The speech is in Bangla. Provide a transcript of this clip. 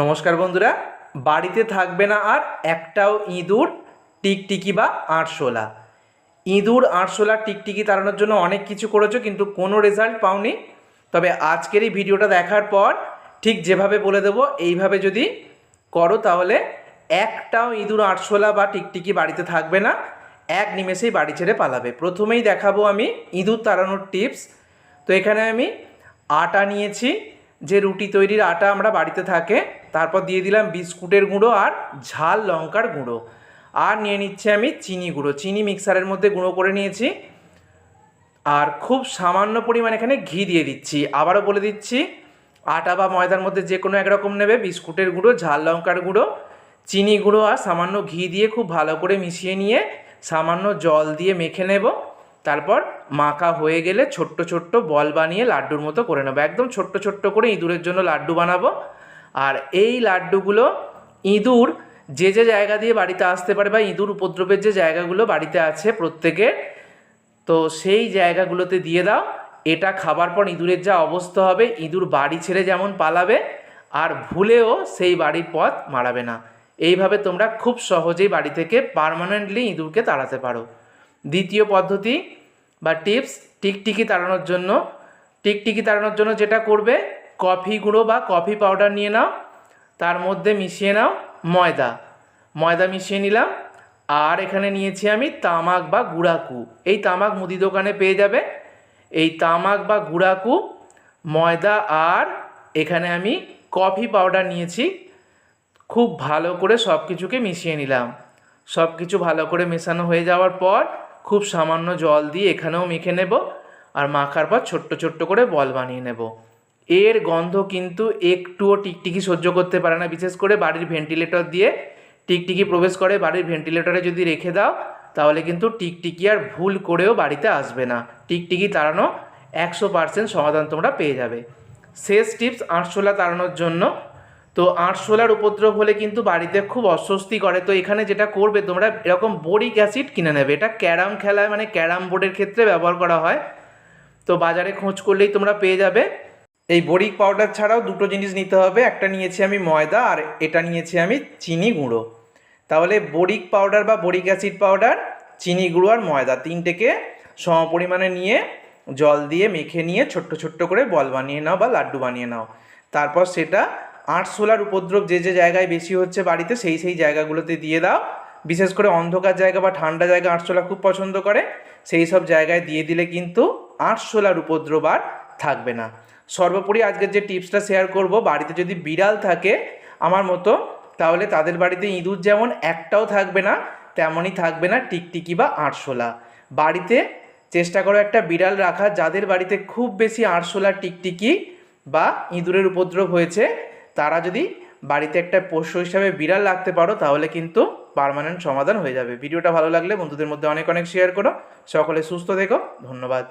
নমস্কার বন্ধুরা, বাড়িতে থাকবে না আর একটাও ইঁদুর, টিকটিকি বা আরশোলা। ইঁদুর, আরশোলা, টিকটিকি তাড়ানোর জন্য অনেক কিছু করেছ, কিন্তু কোনো রেজাল্ট পাওনি। তবে আজকের এই ভিডিওটা দেখার পর ঠিক যেভাবে বলে দেবো, এইভাবে যদি করো তাহলে একটাও ইঁদুর, আরশোলা বা টিকটিকি বাড়িতে থাকবে না, এক নিমেষেই বাড়ি ছেড়ে পালাবে। প্রথমেই দেখাবো আমি ইঁদুর তাড়ানোর টিপস তো এখানে আমি আটা নিয়েছি, যে রুটি তৈরির আটা আমরা বাড়িতে থাকে তারপর দিয়ে দিলাম বিস্কুটের গুঁড়ো আর ঝাল লঙ্কার গুঁড়ো। আর নিয়ে নিচ্ছি আমি চিনি গুঁড়ো। চিনি মিক্সারের মধ্যে গুঁড়ো করে নিয়েছি। আর খুব সামান্য পরিমাণ এখানে ঘি দিয়ে দিচ্ছি। আবারও বলে দিচ্ছি, আটা বা ময়দার মধ্যে যে কোনো একরকম নেবে, বিস্কুটের গুঁড়ো, ঝাল লঙ্কার গুঁড়ো, চিনি গুঁড়ো আর সামান্য ঘি দিয়ে খুব ভালো করে মিশিয়ে নিয়ে সামান্য জল দিয়ে মেখে নেব। তারপর মাখা হয়ে গেলে ছোট্ট ছোট্ট বল বানিয়ে লাড্ডুর মতো করে নেব। একদম ছোট্ট ছোট্ট করে ইঁদুরের জন্য লাড্ডু বানাবো। আর এই লাড্ডুগুলো ইঁদুর যে যে জায়গা দিয়ে বাড়িতে আসতে পারে বা ইঁদুর উপদ্রবের যে জায়গাগুলো বাড়িতে আছে প্রত্যেকের তো সেই জায়গাগুলোতে দিয়ে দাও। এটা খাবার পর ইঁদুরের যা অবস্থা হবে, ইঁদুর বাড়ি ছেড়ে যেমন পালাবে, আর ভুলেও সেই বাড়ির পথ মারাবে না। এইভাবে তোমরা খুব সহজেই বাড়ি থেকে পার্মানেন্টলি ইঁদুরকে তাড়াতে পারো। দ্বিতীয় পদ্ধতি বা টিপস, টিকটিকি তাড়ানোর জন্য। টিকটিকি তাড়ানোর জন্য যেটা করবে কফি গুঁড়ো বা কফি পাউডার নিয়ে নাও। তার মধ্যে মিশিয়ে নাও ময়দা। ময়দা মিশিয়ে নিলাম। আর এখানে নিয়েছি আমি তামাক বা গুড়াকু এই তামাক মুদি দোকানে পেয়ে যাবে। এই তামাক বা গুড়াকু ময়দা আর এখানে আমি কফি পাউডার নিয়েছি। খুব ভালো করে সব কিছুকে মিশিয়ে নিলাম। সব কিছু ভালো করে মেশানো হয়ে যাওয়ার পর খুব সামান্য জল দিয়ে এখানেও মেখে নেব। আর মাখার পর ছোট্ট ছোট্ট করে বল বানিয়ে নেব। এর গন্ধ কিন্তু একটুও টিকটিকি সহ্য করতে পারে না। বিশেষ করে বাড়ির ভেন্টিলেটর দিয়ে টিকটিকি প্রবেশ করে। বাড়ির ভেন্টিলেটরে যদি রেখে দাও, তাহলে কিন্তু টিকটিকি আর ভুল করেও বাড়িতে আসবে না। টিকটিকি তাড়ানো একশো পার্সেন্ট সমাধান তোমরা পেয়ে যাবে। শেষ টিপস আরশোলা তাড়ানোর জন্য। তো আরশোলার উপদ্রব হলে কিন্তু বাড়িতে খুব অস্বস্তি করে। তো এখানে যেটা করবে তোমরা, এরকম বোরিক অ্যাসিড কিনে নেবে। এটা ক্যারাম খেলায় মানে ক্যারাম বোর্ডের ক্ষেত্রে ব্যবহার করা হয়। তো বাজারে খোঁজ করলেই তোমরা পেয়ে যাবে। এই বরিক পাউডার ছাড়াও দুটো জিনিস নিতে হবে। একটা নিয়েছি আমি ময়দা আর এটা নিয়েছি আমি চিনি গুঁড়ো। তাহলে বরিক পাউডার বা বরিক অ্যাসিড পাউডার চিনি গুঁড়ো আর ময়দা তিনটেকে সমপরিমাণে নিয়ে জল দিয়ে মেখে নিয়ে ছোট্ট ছোট্ট করে বল বানিয়ে নাও বা লাড্ডু বানিয়ে নাও। তারপর সেটা আরশোলার উপদ্রব যে যে জায়গায় বেশি হচ্ছে বাড়িতে সেই সেই জায়গাগুলোতে দিয়ে দাও। বিশেষ করে অন্ধকার জায়গা বা ঠান্ডা জায়গা আরশোলা খুব পছন্দ করে। সেই সব জায়গায় দিয়ে দিলে কিন্তু আরশোলার উপদ্রব আর থাকবে না। সর্বোপরি আজকের যে টিপসটা শেয়ার করব, বাড়িতে যদি বিড়াল থাকে আমার মতো, তাহলে তাদের বাড়িতে ইঁদুর যেমন একটাও থাকবে না, তেমনই থাকবে না টিকটিকি বা আরশোলা। বাড়িতে চেষ্টা করো একটা বিড়াল রাখা, যাদের বাড়িতে খুব বেশি আরশোলা, টিকটিকি বা ইঁদুরের উপদ্রব হয়েছে, তারা যদি বাড়িতে একটা পোষ্য হিসাবে বিড়াল রাখতে পারো, তাহলে কিন্তু পার্মানেন্ট সমাধান হয়ে যাবে। ভিডিওটা ভালো লাগলে বন্ধুদের মধ্যে অনেক অনেক শেয়ার করো। সকলে সুস্থ থেকো। ধন্যবাদ।